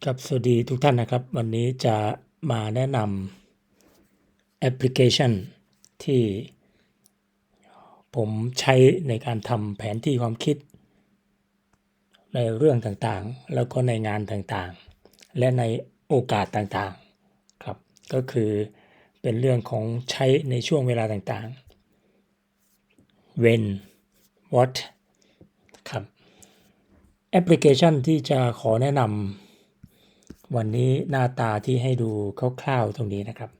ครับสวัสดีทุกท่านนะครับ วันนี้จะมาแนะนำแอปพลิเคชันที่ผมใช้ในการทำแผนที่ความคิด ในเรื่องต่างๆ แล้วก็ในงานต่างๆ และในโอกาสต่างๆครับก็คือเป็นเรื่องของใช้ในช่วงเวลาต่างๆ when what ครับแอปพลิเคชันที่จะขอแนะนำ วันนี้หน้าตาที่ให้ดูคร่าวๆตรงนี้นะครับ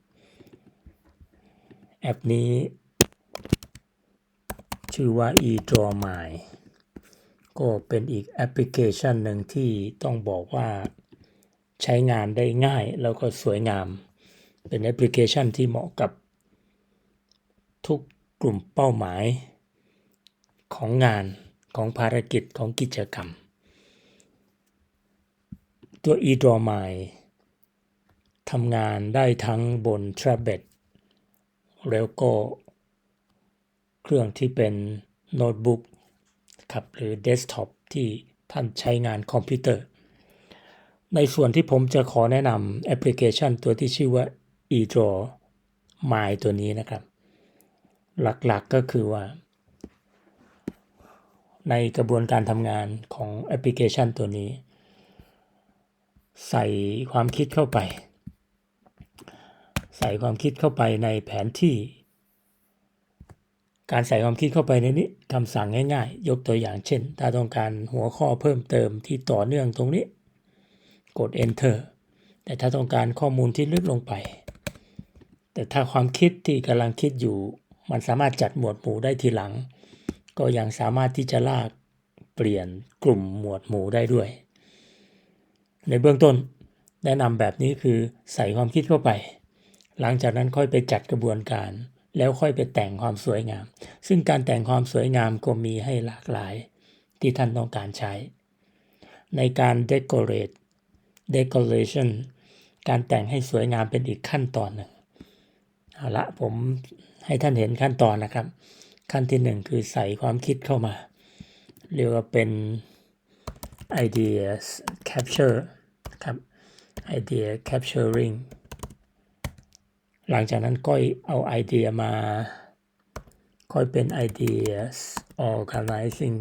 แอปนี้ ชื่อว่า eDrawMy ก็เป็นอีกแอปพลิเคชันหนึ่งที่ต้องบอกว่าใช้งานได้ง่ายแล้วก็สวยงาม เป็นแอปพลิเคชันที่เหมาะกับทุกกลุ่มเป้าหมายของงานของภารกิจของกิจกรรม ตัว eDrawMy ทำงานได้ทั้งบน tablet แล้วก็เครื่องที่เป็นโน้ตบุ๊กครับหรือเดสก์ท็อปที่ท่านใช้งานคอมพิวเตอร์ ในส่วนที่ผมจะขอแนะนำแอปพลิเคชันตัวที่ชื่อว่า eDraw My ตัวนี้นะครับ หลักๆกก็คือว่า ในกระบวนการทำงานของแอปพลิเคชันตัวนี้ ใส่ความคิดเข้าไป ใส่ความคิดเข้าไปในแผนที่ การใส่ความคิดเข้าไปในนี้คำสั่งง่ายๆ ยกตัวอย่างเช่น ถ้าต้องการหัวข้อเพิ่มเติมที่ต่อเนื่องตรงนี้ กด enter แต่ถ้าต้องการข้อมูลที่ลึกลงไป แต่ถ้าความคิดที่กำลังคิดอยู่ มันสามารถจัดหมวดหมู่ได้ทีหลัง ก็ยังสามารถที่จะลากเปลี่ยนกลุ่มหมวดหมู่ได้ด้วย ในเบื้องต้นแนะนำแบบนี้คือใส่ความคิดเข้าไป หลังจากนั้นค่อยไปจัดกระบวนการ แล้วค่อยไปแต่งความสวยงาม ซึ่งการแต่งความสวยงามก็มีให้หลากหลาย ที่ท่านต้องการใช้ ในการ decorate decoration การแต่งให้สวยงามเป็นอีกขั้นตอนหนึ่งเอาละผมให้ท่านเห็นขั้นตอนนะครับ ขั้นที่หนึ่งคือใส่ความคิดเข้ามา เรียกว่าเป็น idea capture ครับ idea capturing หลังจากนั้นก็เอาไอเดียมาค่อยเป็น ideas organizing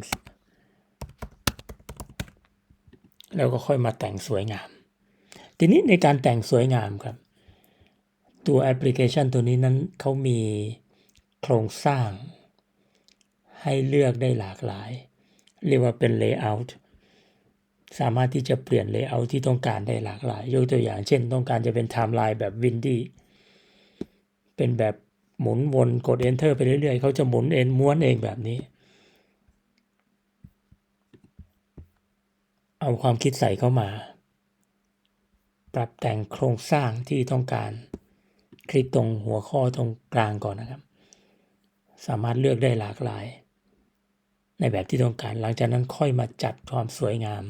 แล้วก็ค่อยมาแต่งสวยงาม ทีนี้ในการแต่งสวยงามครับ ตัวแอปพลิเคชันตัวนี้นั้นเขามีโครงสร้างให้เลือกได้หลากหลาย เรียกว่าเป็น layout สามารถที่จะเปลี่ยน layout ที่ต้องการได้หลากหลาย ยกตัวอย่างเช่น ต้องการจะเป็น timeline แบบ windy เป็นแบบหมุนวนกด enter ไปเรื่อยๆ เขาจะหมุนเองม้วนเองแบบนี้ เอาความคิดใส่เข้ามา ปรับแต่งโครงสร้างที่ต้องการ คลิกตรงหัวข้อตรงกลางก่อนนะครับ สามารถเลือกได้หลากหลาย ในแบบที่ต้องการหลังจากนั้นค่อยมาจัดความสวยงาม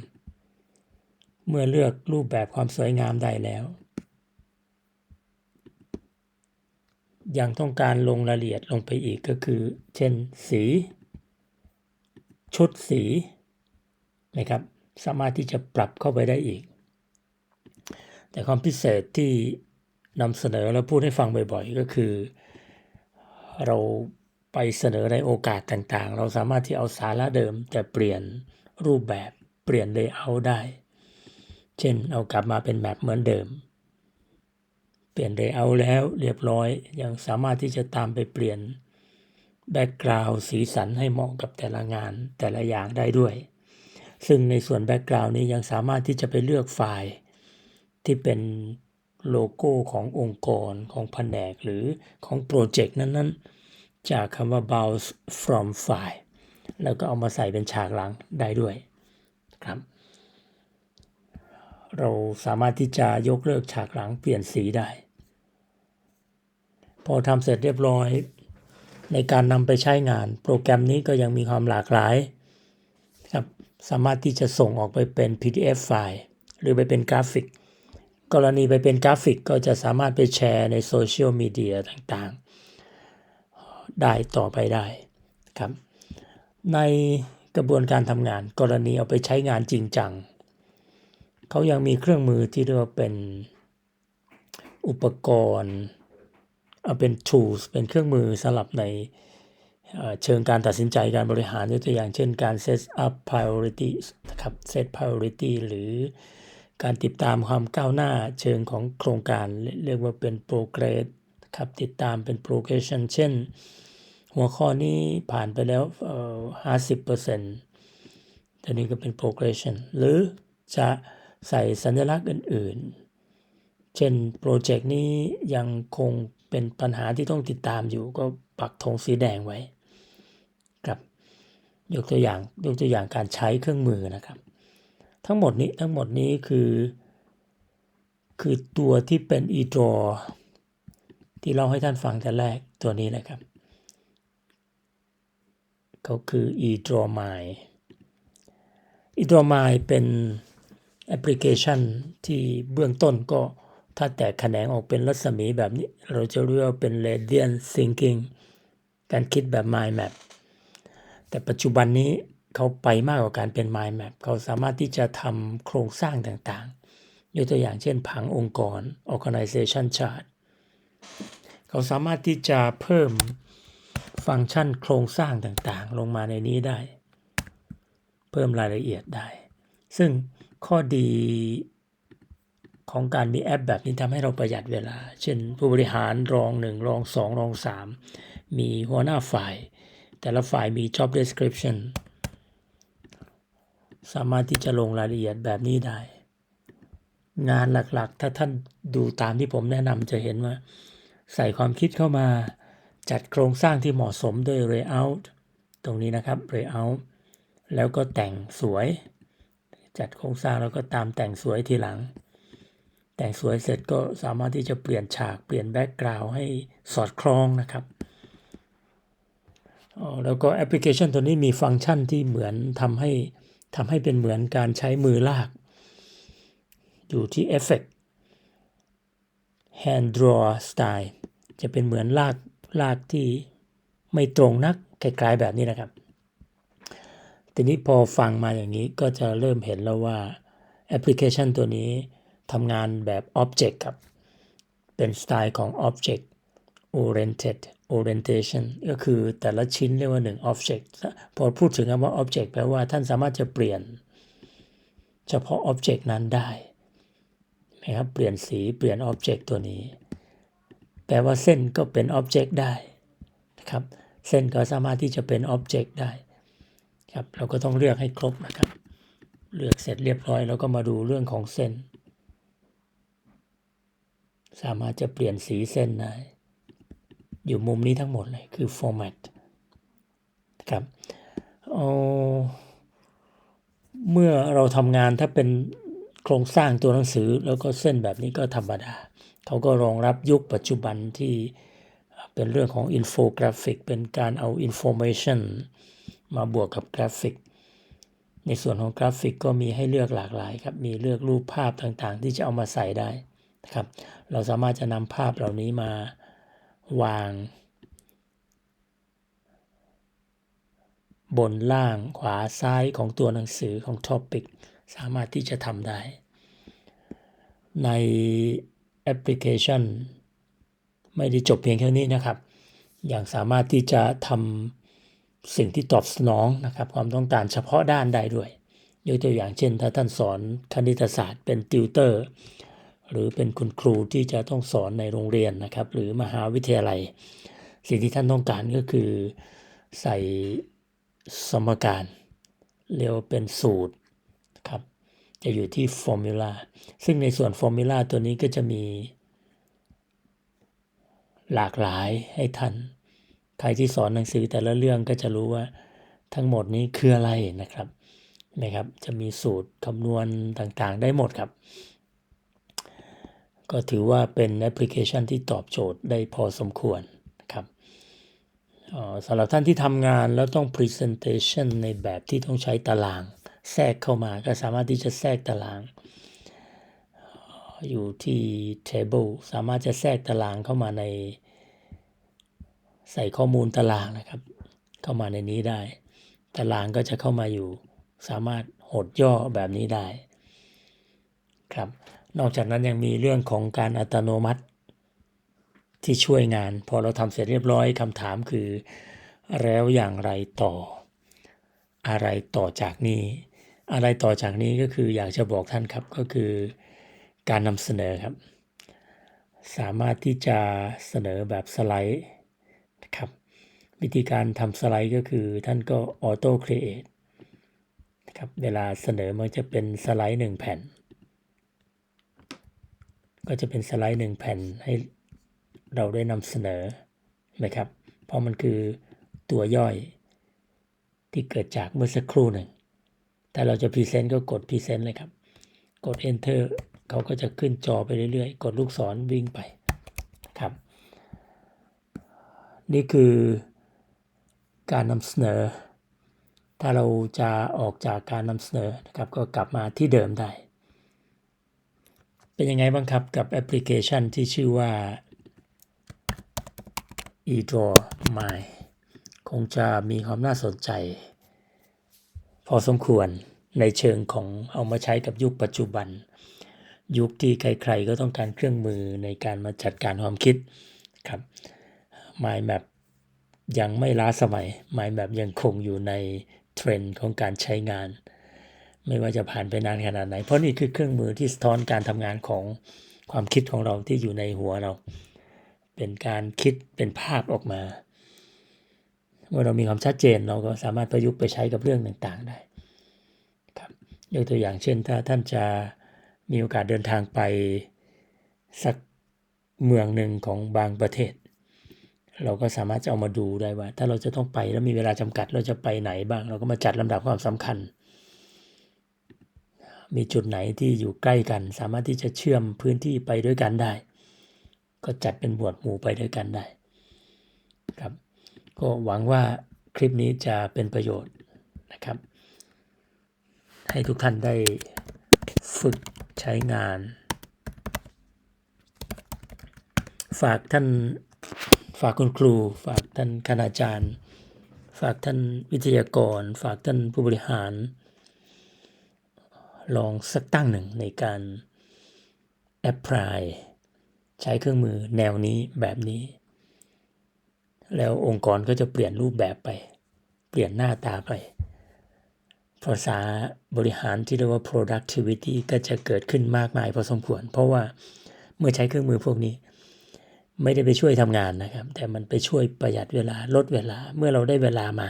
เมื่อเลือกรูปแบบความสวยงามได้แล้ว ยังต้องการลงรายละเอียดลงไปอีกก็คือ เช่นสี ชุดสีนะครับสามารถที่จะปรับเข้าไปได้อีก แต่ความพิเศษที่นำเสนอและพูดให้ฟังบ่อยๆ ก็คือ เราไปเสนอในโอกาสต่างๆ เราสามารถที่เอาสาระเดิมแต่เปลี่ยนรูปแบบเปลี่ยนเลเยอร์ได้ เช่นเอากลับมาเป็นแบบเหมือนเดิม เปลี่ยนเลเยอร์แล้วเรียบร้อย ยังสามารถที่จะตามไปเปลี่ยนแบ็กกราวด์สีสันให้เหมาะกับแต่ละงานแต่ละอย่างได้ด้วย ซึ่งในส่วนแบ็กกราวด์นี้ยังสามารถที่จะไปเลือกไฟล์ ที่เป็นโลโก้ขององค์กรของแผนกหรือของโปรเจกต์นั้นๆ จากคำว่า bounce from file แล้วก็เอามาใส่เป็นฉากหลังได้ด้วยครับ เราสามารถที่จะยกเลิกฉากหลังเปลี่ยนสีได้ พอทำเสร็จเรียบร้อย ในการนำไปใช้งาน โปรแกรมนี้ก็ยังมีความหลากหลายครับสามารถที่จะส่งออกไปเป็น PDF ไฟล์ หรือไปเป็นกราฟิก กรณีไปเป็นกราฟิกก็จะสามารถไปแชร์ในโซเชียลมีเดียต่างๆ ได้ต่อไปได้ครับ ในกระบวนการทำงานกรณีเอาไปใช้งานจริงจัง เขายังมีเครื่องมือที่เรียกว่าเป็นอุปกรณ์เอาเป็น tools เป็นเครื่องมือสำหรับในเชิงการตัดสินใจการบริหารยกตัวอย่างเช่นการ set up priorities นะครับ set priority หรือการติดตามความก้าวหน้าเชิงของโครงการเรียกว่าเป็น progress นะครับติดตามเป็น progression เช่น หัวข้อนี้ผ่านไปแล้วเอ่อ50%ตัวนี้ก็เป็น progression หรือจะ ใส่สัญลักษณ์อื่น ๆ เช่นโปรเจกต์นี้ยังคงเป็นปัญหาที่ต้องติดตามอยู่ก็ปักธงสีแดงไว้ครับยกตัวอย่างยกตัวอย่างการใช้เครื่องมือนะครับ ทั้งหมดนี้ทั้งหมดนี้คือ คือตัวที่เป็น e-draw ที่เราให้ท่านฟังแต่แรกตัวนี้นะครับเขาคือ e-draw my e-draw my เป็น แอปพลิเคชันที่เบื้องต้นก็ถ้าแตกแขนงออกเป็นรัศมีแบบนี้ เราจะเรียกว่าเป็น radiant thinking การคิดแบบ mind map แต่ปัจจุบันนี้เขาไปมากกว่าการเป็น mind map เขาสามารถที่จะทำโครงสร้างต่างๆ ยกตัวอย่างเช่นผังองค์กร organization chart เขาสามารถที่จะเพิ่มฟังก์ชันโครงสร้างต่างๆ ลงมาในนี้ได้ เพิ่มรายละเอียดได้ ซึ่ง ข้อดีของการมีแอปแบบนี้ทำให้เราประหยัดเวลา เช่นผู้บริหารรองหนึ่งรองสองรองสามมีหัวหน้าฝ่าย แต่ละฝ่ายมี job description สามารถที่จะลงรายละเอียดแบบนี้ได้ งานหลักๆ ถ้าท่านดูตามที่ผมแนะนำจะเห็นว่า ใส่ความคิดเข้ามาจัดโครงสร้างที่เหมาะสมด้วย layout ตรงนี้นะครับ layout แล้วก็แต่งสวย จัดโครงสร้างแล้วก็ตามแต่งสวยทีหลัง แต่งสวยเสร็จก็สามารถที่จะเปลี่ยนฉากเปลี่ยนแบ็กกราวด์ให้สอดคล้องนะครับอ๋อแล้วก็แอปพลิเคชันตัวนี้มีฟังก์ชันที่เหมือนทำให้ทำให้เป็นเหมือนการใช้มือลาก อยู่ที่ Effect Hand Draw Style จะเป็นเหมือนลากลากที่ไม่ตรงนักคล้ายๆแบบนี้นะครับ ทีนี้พอฟังมาอย่างนี้ก็จะเริ่มเห็นแล้วว่าแอปพลิเคชันตัวนี้ทำงานแบบ Object ครับ เป็นสไตล์ของ Object Oriented Orientation ก็คือแต่ละชิ้นเรียกว่าหนึ่ง Object พอพูดถึงคำว่า Object แปลว่าท่านสามารถจะเปลี่ยน เฉพาะ Object นั้นได้นะครับเปลี่ยนสีเปลี่ยน Object ตัวนี้ แปลว่าเส้นก็เป็น Object ได้นะครับ เส้นก็สามารถที่จะเป็น Object ได้ ครับเราก็ต้องเลือกให้ครบนะครับ เลือกเสร็จเรียบร้อยแล้วก็มาดูเรื่องของเส้น สามารถจะเปลี่ยนสีเส้นได้อยู่มุมนี้ทั้งหมดเลยคือ format ครับเอาเมื่อเราทำงานถ้าเป็นโครงสร้างตัวหนังสือแล้วก็เส้นแบบนี้ก็ธรรมดา เขาก็รองรับยุคปัจจุบันที่เป็นเรื่องของอินโฟกราฟิก เป็นการเอาอินโฟ a t i o n มาบวกกับกราฟิก ในส่วนของกราฟิกก็มีให้เลือกหลากหลายครับ มีเลือกรูปภาพต่างๆ ที่จะเอามาใส่ได้นะครับ เราสามารถจะนำภาพเหล่านี้มาวาง บนล่างขวาซ้ายของตัวหนังสือของ Topic สามารถที่จะทำได้ ในแอปพลิเคชัน ไม่ได้จบเพียงแค่นี้นะครับ อย่างสามารถที่จะทำ สิ่งที่ตอบสนองนะครับความต้องการเฉพาะด้านได้ด้วยยกตัวอย่างเช่น ถ้าท่านสอนคณิตศาสตร์เป็นติวเตอร์ หรือเป็นคุณครูที่จะต้องสอนในโรงเรียนนะครับ หรือมหาวิทยาลัย สิ่งที่ท่านต้องการก็คือใส่สมการเรียกเป็นสูตรครับจะอยู่ที่ฟอร์มูลาซึ่งในส่วนฟอร์มูลาตัวนี้ก็จะมีหลากหลายให้ท่าน ใครที่สอนหนังสือแต่ละเรื่องก็จะรู้ว่าทั้งหมดนี้คืออะไรนะครับนะครับ จะมีสูตรคำนวณต่างๆ ได้หมดครับ ก็ถือว่าเป็นแอปพลิเคชันที่ตอบโจทย์ได้พอสมควรนะครับสำหรับท่านที่ทำงานแล้วต้อง Presentation ในแบบที่ต้องใช้ตาราง แทรกเข้ามาก็สามารถที่จะแทรกตาราง อยู่ที่ Table สามารถจะแทรกตารางเข้ามาใน ใส่ข้อมูลตารางนะครับ เข้ามาในนี้ได้ ตารางก็จะเข้ามาอยู่ สามารถหดย่อแบบนี้ได้ครับ นอกจากนั้นยังมีเรื่องของการอัตโนมัติที่ช่วยงาน พอเราทำเสร็จเรียบร้อยคำถามคือ แล้วอย่างไรต่อ อะไรต่อจากนี้ อะไรต่อจากนี้ก็คืออยากจะบอกท่านครับก็คือการนำเสนอครับ สามารถที่จะเสนอแบบสไลด์ นะครับ วิธีการทำสไลด์ก็คือท่านก็ออโต้ครีเอทนะครับเวลาเสนอมันจะเป็นสไลด์หนึ่งแผ่น ก็จะเป็นสไลด์หนึ่งแผ่นให้เราได้นำเสนอนะครับ เพราะมันคือตัวย่อยที่เกิดจากเมื่อสักครู่หนึ่งถ้าเราจะพรีเซนต์ก็กดพรีเซนต์เลยครับ กด enter เขาก็จะขึ้นจอไปเรื่อยๆ กดลูกศรวิ่งไปครับ นี่คือการนำเสนอ ถ้าเราจะออกจากการนำเสนอนะครับก็กลับมาที่เดิมได้ เป็นยังไงบ้างครับกับแอปพลิเคชันที่ชื่อว่า eDraw My คงจะมีความน่าสนใจ พอสมควรในเชิงของเอามาใช้กับยุคปัจจุบัน ยุคที่ใครๆก็ต้องการเครื่องมือในการมาจัดการความคิดครับ Mind Map ยังไม่ล้าสมัย Mind Map ยังคงอยู่ในเทรนด์ของการใช้งาน ไม่ว่าจะผ่านไปนานขนาดไหน เพราะนี่คือเครื่องมือที่สะท้อนการทำงานของความคิดของเราที่อยู่ในหัวเรา เป็นการคิดเป็นภาพออกมา เมื่อเรามีความชัดเจนเราก็สามารถประยุกต์ไปใช้กับเรื่องต่างๆได้ครับยกตัวอย่างเช่น ถ้าท่านจะมีโอกาสเดินทางไปสักเมืองหนึ่งของบางประเทศ เราก็สามารถจะเอามาดูได้ว่า ถ้าเราจะต้องไปแล้วมีเวลาจำกัด เราจะไปไหนบ้าง เราก็มาจัดลำดับความสำคัญ มีจุดไหนที่อยู่ใกล้กัน สามารถที่จะเชื่อมพื้นที่ไปด้วยกันได้ ก็จัดเป็นหมวดหมู่ไปด้วยกันได้ครับก็หวังว่าคลิปนี้จะเป็นประโยชน์นะครับ ให้ทุกท่านได้ฝึกใช้งาน ฝากท่าน ฝากคุณครู ฝากท่านคณาจารย์ ฝากท่านวิทยากร ฝากท่านผู้บริหาร ลองสักตั้งหนึ่งในการแอพพลายใช้เครื่องมือแนวนี้แบบนี้ แล้วองค์กรก็จะเปลี่ยนรูปแบบไป เปลี่ยนหน้าตาไป ภาษาบริหารที่เรียกว่า productivity ก็จะเกิดขึ้นมากมายพอสมควร เพราะว่าเมื่อใช้เครื่องมือพวกนี้ ไม่ได้ไปช่วยทำงานนะครับ แต่มันไปช่วยประหยัดเวลาลดเวลา เมื่อเราได้เวลามา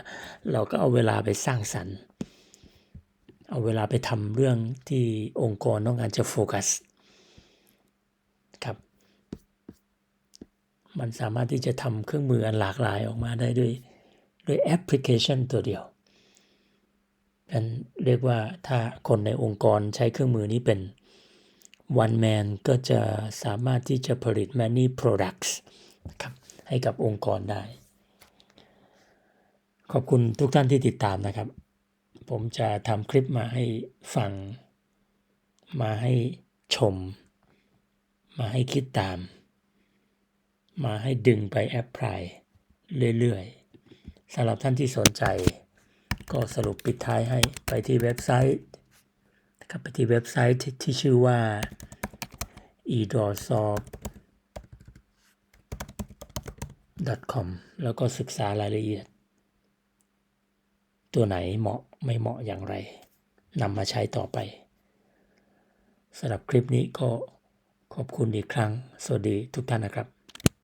เราก็เอาเวลาไปสร้างสรรค์ เอาเวลาไปทำเรื่องที่องค์กรต้องการจะโฟกัสครับ มันสามารถที่จะทำเครื่องมืออันหลากหลายออกมาได้ด้วยด้วยแอปพลิเคชันตัวเดียวนั้นเรียกว่าถ้าคนในองค์กรใช้เครื่องมือนี้เป็น one man ก็จะสามารถที่จะผลิต many products นะครับให้กับองค์กรได้ ขอบคุณทุกท่านที่ติดตามนะครับ ผมจะทำคลิปมาให้ฟัง มาให้ชม มาให้คิดตาม มาให้ดึงไปแอปพลายเรื่อยๆสำหรับท่านที่สนใจ ก็สรุปปิดท้ายให้ไปที่เว็บไซต์ นะครับไปที่เว็บไซต์ที่ชื่อว่า e d o s o f com แล้วก็ศึกษารายละเอียด ตัวไหนเหมาะไม่เหมาะอย่างไรนำมาใช้ต่อไปสำหรับคลิปนี้ก็ขอบคุณอีกครั้ง สวัสดีทุกท่านนะครับ